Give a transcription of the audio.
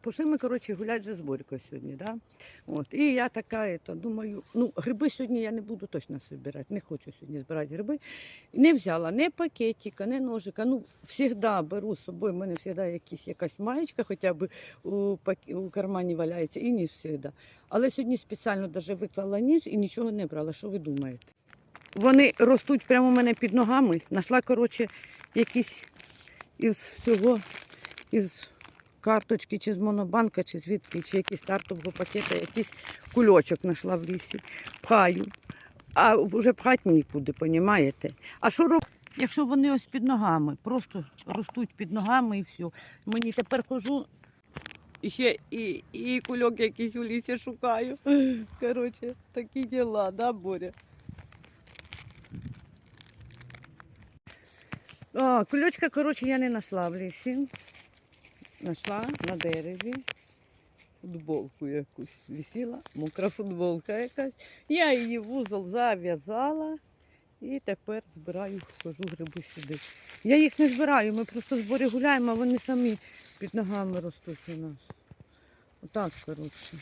пошли ми, коротше, гуляти вже з Борькою сьогодні, да? От. І я така, ето, думаю, ну, гриби сьогодні я не буду точно збирати, не хочу сьогодні збирати гриби. Не взяла ні пакетика, ні ножика. Ну, завжди беру з собою, в мене завжди якісь, якась маєчка хоча б у, у кармані валяється, і ніж завжди. Але сьогодні спеціально даже виклала ніж і нічого не брала. Що ви думаєте? Вони ростуть прямо у мене під ногами. Нашла, коротше, якісь із цього, із карточки, чи з монобанка, чи звідки, чи якісь стартового пакета, якийсь кульочок знайшла в лісі. Пхаю. А вже пхати нікуди, понімаєте? А що робити? Якщо вони ось під ногами, просто ростуть під ногами і все. Мені тепер хожу і ще і, і кульок якийсь у лісі шукаю. Коротше, такі діла, да, Боря? А, кульочка, коротше, я не знайшла в лісі. Знайшла на дереві футболку якусь висіла, мокра футболка якась. Я її вузол зав'язала і тепер збираю, схожу гриби сюди. Я їх не збираю, ми просто зборі гуляємо, а вони самі під ногами ростуть у нас. Отак, коротше.